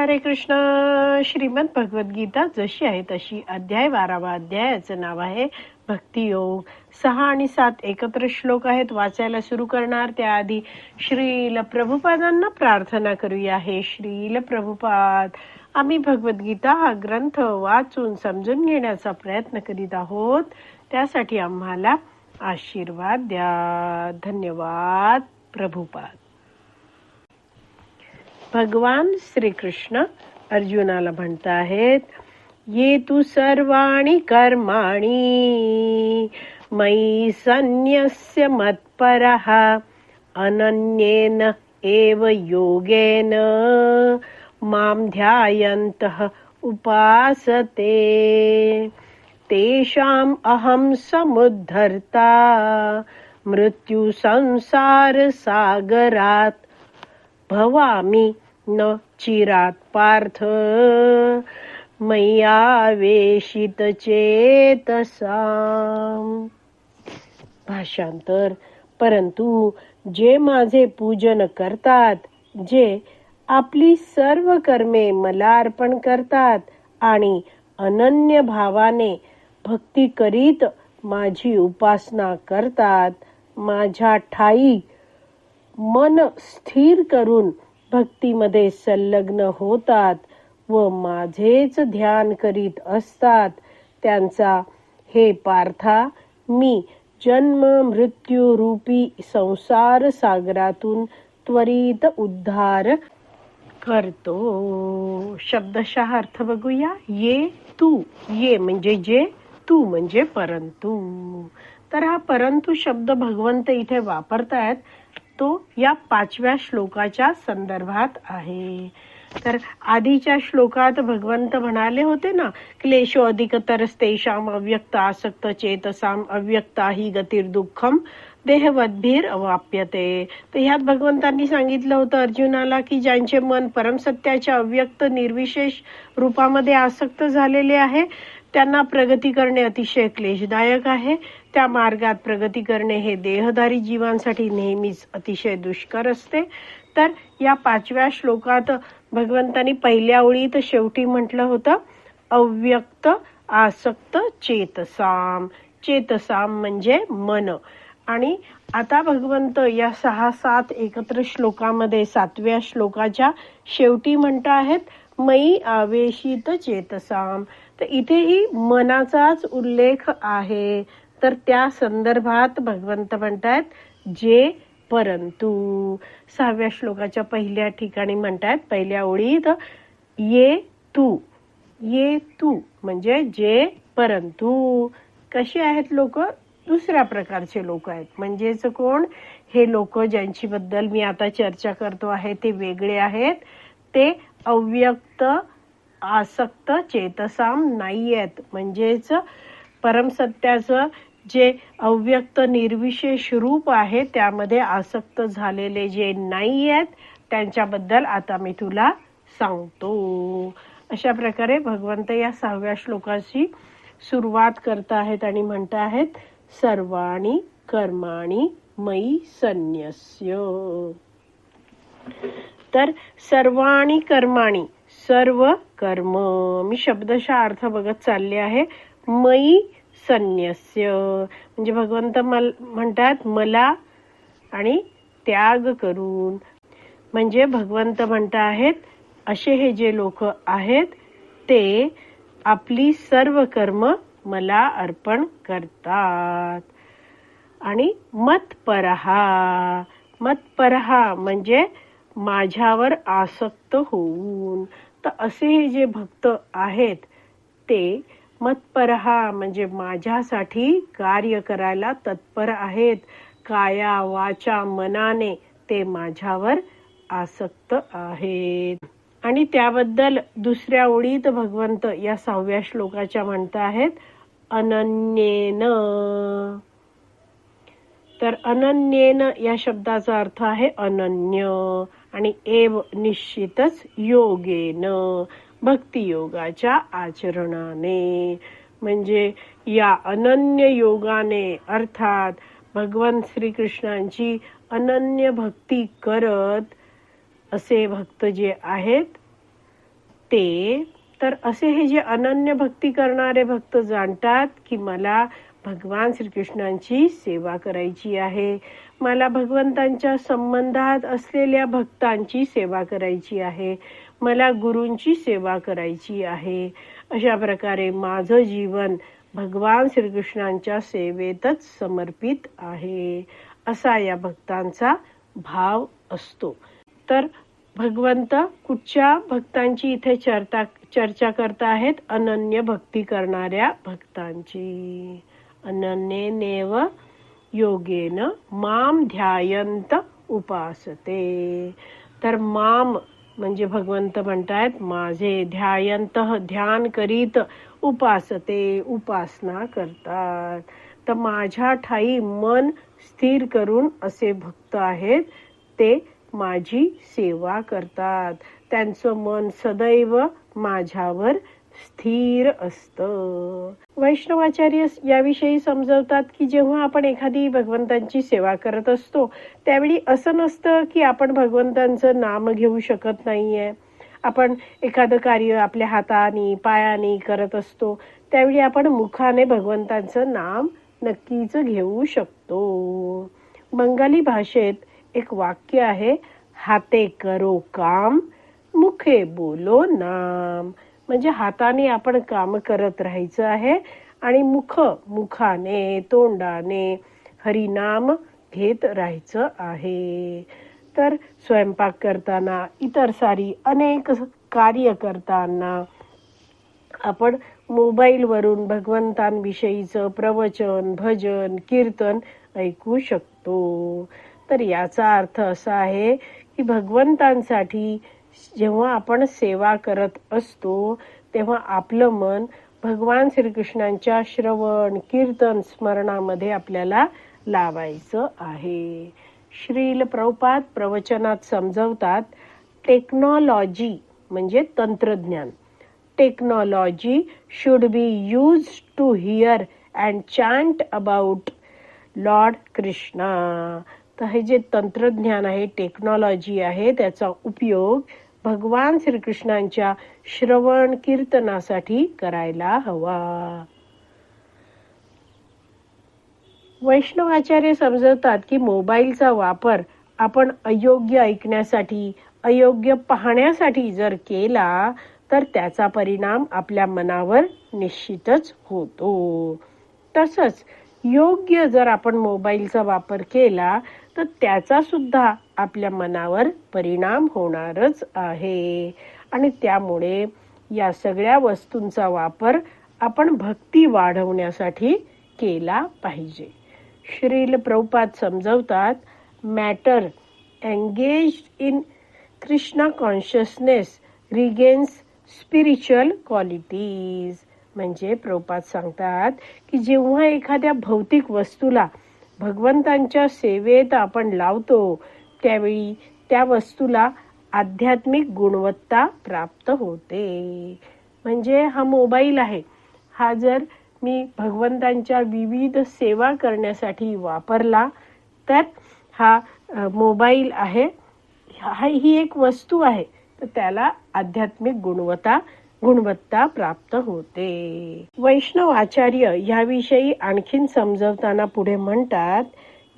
हरे कृष्ण. श्रीमद भगवद्गीता जशी आहे तशी अध्याय बारावा अध्यायाचं नाव आहे भक्तियोग सहा आणि सात एकत्र श्लोक आहेत वाचायला सुरू करणार. त्याआधी श्रील प्रभुपादांना प्रार्थना करूया. हे श्रील प्रभुपाद आम्ही भगवद्गीता हा ग्रंथ वाचून समजून घेण्याचा प्रयत्न करीत आहोत. त्यासाठी आम्हाला आशीर्वाद द्या. धन्यवाद प्रभुपाद. भगवान श्रीकृष्ण अर्जुनाला म्हणत आहेत ये तू सर्वाणी कर्माणी मयी संन्यस्य मत्परः अनन्येन एव योगेन मां ध्यायन्तः उपासते। तेषाम् अहं समुद्धर्ता मृत्यु संसार सागरात भवामी न चिरात पार्थ. मैयावेशित चेतसा भाषांतर. परंतु जे माझे पूजन करतात जे आपली सर्व कर्मे मला अर्पण करतात आणि अनन्य भावाने भक्ती करीत माझी उपासना करतात माझ्या ठाई मन स्थिर करून भक्तीमध्ये संलग्न होतात व माझेच ध्यान करीत असतात. त्यांचा हे पार्था मी जन्म मृत्यू रूपी संसार सागरातून त्वरित उद्धार करतो. शब्दशः अर्थ बघूया. ये तू. ये म्हणजे जे तू म्हणजे परंतु. तर हा परंतु शब्द भगवंत इथे वापरतायत. तो या पाचव्या श्लोकाच्या संदर्भात आहे. तर आधीच्या श्लोकात भगवंत म्हणाले होते ना क्लेशो अधिकतरस्तेषाम अव्यक्त आसक्त चेतसाम अव्यक्ता ही गतीर दुःखम देहवद्भीर अवाप्यते. तर ह्यात भगवंतांनी सांगितलं होतं अर्जुनाला की ज्यांचे मन परमसत्याच्या अव्यक्त निर्विशेष रूपामध्ये आसक्त झालेले आहे त्यांना प्रगती करणे अतिशय क्लेशदायक आहे. त्या मार्गात प्रगती करणे हे देहधारी जीवांसाठी नेहमीच अतिशय दुष्कर असते. तर या पाचव्या श्लोकात भगवंतांनी पहिल्या ओळीत शेवटी म्हटलं होतं अव्यक्त आसक्त चेतसाम. चेतसाम म्हणजे मन. आणि आता भगवंत या सहा सात एकत्र श्लोकामध्ये सातव्या श्लोकाच्या शेवटी म्हणत आहेत मयी आवेशित चेतसाम. तर इथेही मनाचाच उल्लेख आहे. तर त्या संदर्भात भगवंत म्हणतायत जे परंतु. सहाव्या श्लोकाच्या पहिल्या ठिकाणी म्हणतायत पहिल्या ओळीत ये तू. ये तू म्हणजे जे परंतु. कशी आहेत लोक? दुसऱ्या प्रकारचे लोक आहेत. म्हणजेच कोण? हे लोक ज्यांची बद्दल मी आता चर्चा करतो आहे ते वेगळे आहेत. ते अव्यक्त आसक्त चेतसाम नाही आहेत म्हणजेच परमसत्याचं जे अव्यक्त निर्विशेष रूप आहे त्यामध्ये आसक्त झालेले जे नाही आहेत त्यांच्याबद्दल आता मी तुला सांगतो. अशा प्रकारे भगवंत या सहाव्या श्लोकाशी सुरुवात करत आहेत आणि म्हणत आहेत सर्वाणी कर्माणी मयी संन्यस्य. तर सर्वाणी कर्माणी सर्व कर्म मी शब्दशा अर्थ बघत चालले आहे. मयी संन्यस्य. म्हणजे भगवंत मल म्हणतात मला आणि त्याग करून. म्हणजे भगवंत म्हणत आहेत असे हे जे लोक आहेत ते आपली सर्व कर्म मला अर्पण करतात. आणि मतपरहा. मतपरहा म्हणजे माझ्यावर आसक्त होऊन. तर असे जे भक्त आहेत ते मतपरहा म्हणजे माझ्यासाठी कार्य करायला तत्पर आहेत. काया वाचा मनाने ते माझ्यावर आसक्त आहेत. आणि त्याबद्दल दुसऱ्या ओळीत भगवंत या सहाव्या श्लोकाच्या म्हणत आहेत अनन्येन. तर अनन्येन या शब्दाचा अर्थ आहे अनन्य. आणि एव निश्चितच योगेन भक्तियोगाच्या आचरणाने. म्हणजे या अनन्य योगाने अर्थात भगवान श्रीकृष्णांची अनन्य भक्ती करत असे भक्त जे आहेत ते तर असे हे जे अनन्य भक्ती करणारे भक्त जाणतात की मला भगवान श्रीकृष्णांची सेवा करायची आहे. मला भगवंतांच्या संबंधात असलेल्या भक्तांची सेवा करायची आहे. मला गुरूंची सेवा करायची आहे. अशा प्रकारे माझं जीवन भगवान श्रीकृष्णांच्या सेवेतच समर्पित आहे. असा या भक्तांचा भाव असतो. तर भगवंत कुठच्या भक्तांची इथे चर्चा चर्चा करता आहेत? अनन्य भक्ती करणाऱ्या भक्तांची. अनन्येनेव योगेन माम ध्यायंत उपासते. तर माम म्हणजे भगवंत म्हणतायत माझे ध्यायंत ध्यान करीत उपासते उपासना करतात. तर माझ्या ठाई मन स्थिर करून असे भक्त आहेत ते माझी सेवा करतात. त्यांचं मन सदैव माझ्यावर स्थिर असतं. वैष्णवाचार्य याविषयी समजवतात की जेव्हा आपण एखादी भगवंतांची सेवा करत असतो त्यावेळी असं नसतं की आपण भगवंतांचं नाम घेऊ शकत नाहीये. आपण एखादं कार्य आपल्या हाताने पायाने करत असतो त्यावेळी आपण मुखाने भगवंतांचं नाम नक्कीच घेऊ शकतो. बंगाली भाषेत एक वाक्य आहे हाते करो काम मुखे बोलो नाम. म्हणजे हाताने आपण काम करत राहायचं आहे. आणि मुख मुखाने तोंडाने हरिनाम घेत राहायचं आहे. तर स्वयंपाक करताना इतर सारी अनेक कार्य करताना आपण मोबाईलवरून भगवंतांविषयीचं प्रवचन भजन कीर्तन ऐकू शकतो. तर याचा अर्थ असा आहे की भगवंतांसाठी जेव्हा आपण सेवा करत असतो तेव्हा आपलं मन भगवान श्रीकृष्णांच्या श्रवण कीर्तन स्मरणामध्ये आपल्याला लावायचं आहे. श्रील प्रभुपाद प्रवचनात समजवतात टेक्नॉलॉजी म्हणजे तंत्रज्ञान. Technology should be use to hear and chant about Lord Krishna. तर हे जे तंत्रज्ञान आहे टेक्नॉलॉजी आहे त्याचा उपयोग भगवान श्रीकृष्णांच्या श्रवण कीर्तनासाठी करायला हवा. वैष्णवाचार्य समजवतात की मोबाईलचा वापर आपण अयोग्य ऐकण्यासाठी अयोग्य पाहण्यासाठी जर केला तर त्याचा परिणाम आपल्या मनावर निश्चितच होतो. तसंच योग्य जर आपण मोबाईलचा वापर केला तर त्याचा सुद्धा आपल्या मनावर परिणाम होणारच आहे. आणि त्यामुळे या सगळ्या वस्तूंचा वापर आपण भक्ती वाढवण्यासाठी केला पाहिजे. Shrila Prabhupada समजवतात matter engage in Krishna consciousness regains spiritual qualities म्हणजे प्रभुपाद सांगतात की जेव्हा एखाद्या भौतिक वस्तूला भगवंतांच्या सेवेत आपण लावतो त्यावेळी त्या वस्तूला आध्यात्मिक गुणवत्ता प्राप्त होते. म्हणजे हा मोबाईल आहे. हा जर मी भगवंतांच्या विविध सेवा करण्यासाठी वापरला तर हा मोबाईल आहे. हा ही एक वस्तू आहे. तर त्याला आध्यात्मिक गुणवत्ता गुणवत्ता प्राप्त होते. वैष्णव आचार्य याविषयी आणखीन समजवताना पुढे म्हणतात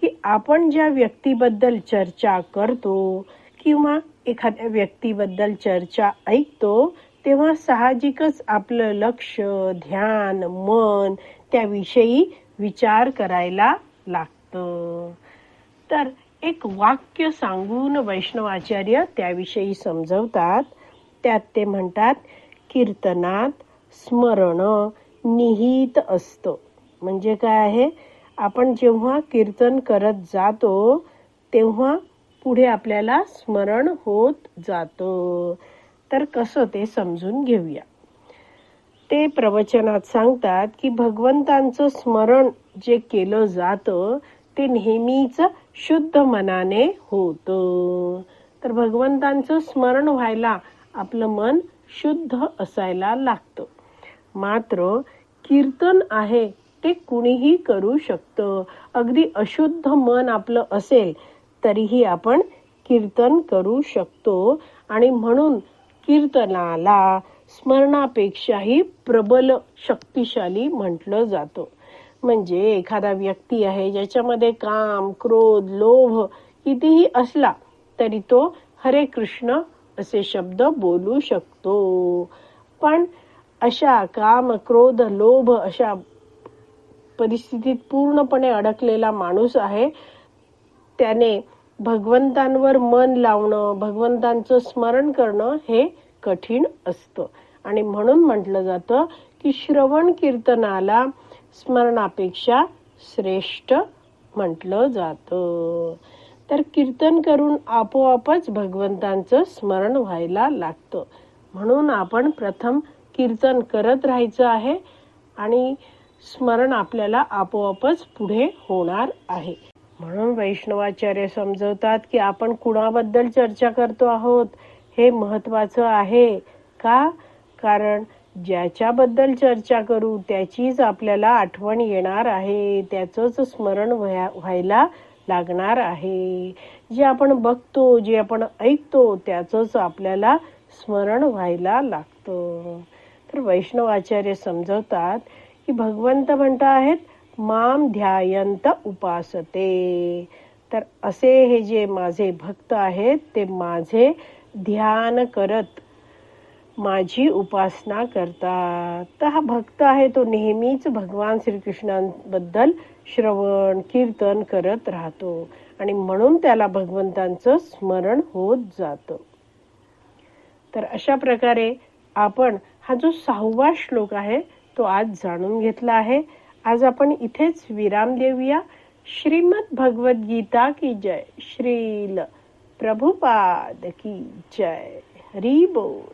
की आपण ज्या व्यक्तीबद्दल चर्चा करतो किंवा एखाद्या व्यक्तीबद्दल चर्चा ऐकतो तेव्हा साहजिकच आपलं लक्ष ध्यान मन त्याविषयी विचार करायला लागतं. तर एक वाक्य सांगून वैष्णवाचार्य त्याविषयी समजवतात. त्यात ते म्हणतात कीर्तनात स्मरण निहित असतं. म्हणजे काय आहे? आपण जेव्हा कीर्तन करत जातो तेव्हा पुढे आपल्याला स्मरण होत जातं. तर कसं ते समजून घेऊया. ते प्रवचनात सांगतात की भगवंतांचं स्मरण जे केलं जातं ते नेहमीच शुद्ध मनाने होतं. तर भगवंतांचं स्मरण व्हायला आपलं मन शुद्ध असायला लागतं. मात्र कीर्तन आहे ते कुणीही करू शकतं. अगदी अशुद्ध मन आपलं असेल तरीही आपण कीर्तन करू शकतो. आणि म्हणून कीर्तनाला स्मरणापेक्षाही प्रबल शक्तिशाली म्हटलं जातं. म्हणजे एखादा व्यक्ती आहे ज्याच्यामध्ये काम क्रोध लोभ कितीही असला तरी तो हरे कृष्ण असे शब्द बोलू शकतो. पण अशा काम क्रोध लोभ अशा परिस्थितीत पूर्णपणे अडकलेला माणूस आहे. त्याने भगवंतांवर मन लावणं भगवंतांचं स्मरण करणं हे कठीण असतं. आणि म्हणून म्हटलं जातं की श्रवण कीर्तनाला स्मरणापेक्षा श्रेष्ठ म्हटलं जातं. तर कीर्तन करून आपोआपच भगवंतांचं स्मरण व्हायला लागतं. म्हणून आपण प्रथम कीर्तन करत राहायचं आहे आणि स्मरण आपल्याला आपोआपच पुढे होणार आहे. म्हणून वैष्णवाचार्य समजवतात की आपण कुणाबद्दल चर्चा करतो आहोत हे महत्वाचं आहे. का? कारण ज्याच्याबद्दल चर्चा करू त्याचीच आपल्याला आठवण येणार आहे. त्याचंच स्मरण व्हाय- व्हायला लागणार आहे. जे आपण बघतो जे आपण ऐकतो त्याचंच आपल्याला स्मरण व्हायला लागतं. तर वैष्णवाचार्य समजवतात की भगवंत म्हणत आहेत माम ध्यायंत उपासते. तर असे हे जे माझे भक्त आहेत ते माझे ध्यान करत माझी उपासना करतात. तर हा भक्त आहे तो नेहमीच भगवान श्रीकृष्णांबद्दल श्रवण कीर्तन करत राहतो आणि म्हणून त्याला भगवंतांचं स्मरण होत जातं. तर अशा प्रकारे आपण हा जो सहावा श्लोक आहे तो आज जाणून घेतला आहे. आज आपण इथेच विराम देऊया. श्रीमद भगवत गीता की जय. श्रील प्रभुपाद की जय. हरी बोल.